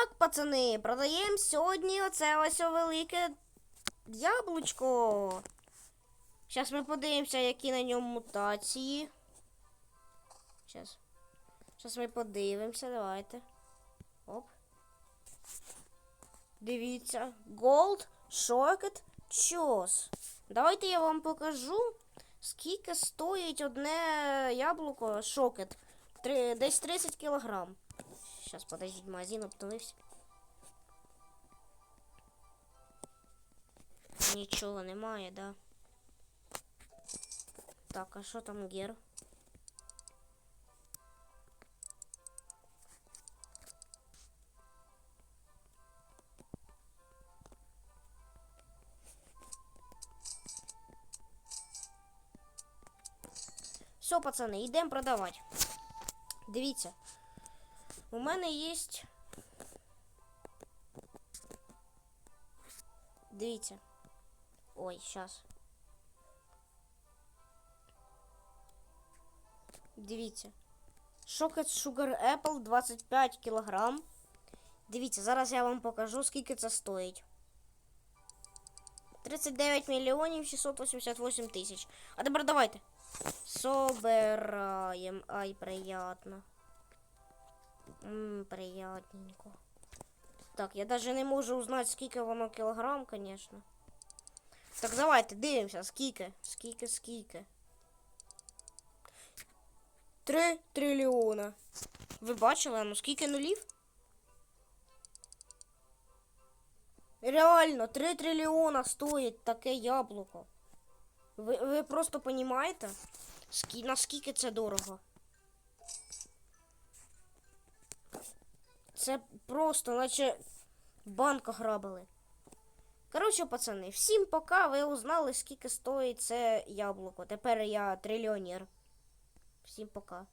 Так, пацани, продаємо сьогодні оце ось велике яблучко. Зараз ми подивимося, які на ньому мутації. Зараз. Ми подивимося, давайте. Оп. Дивіться. Gold Shocket Chos. Давайте я вам покажу, скільки стоїть одне яблуко Шокет. Десь 30 кілограм. Сейчас, подождіть, магазин обновився. Нічого немає, да. Так, а що там гер? Все, пацани, йдемо продавати. Дивіться. У мене є. Дивіться. Ой, щас. Дивіться. Шокет Sugar Apple 25 кілограм. Дивіться, зараз я вам покажу, скільки це стоїть. 39 мільйонів 688 тисяч. А тепер давайте. Собираємо. Ай, приятно. Ммм, приятненько. Так, я даже не можу узнати, скільки воно кілограм, конечно. Так, давайте, дивимося, скільки, скільки, скільки. Три трильйона. Ви бачили, ну скільки нулів? Реально, 3 трильйона стоїть таке яблуко. Ви, ви просто скі, наскільки це дорого? Це просто, наче банка грабили. Коротше, пацани, всім пока. Ви узнали, скільки стоїть це яблуко. Тепер я трильйонер. Всім пока.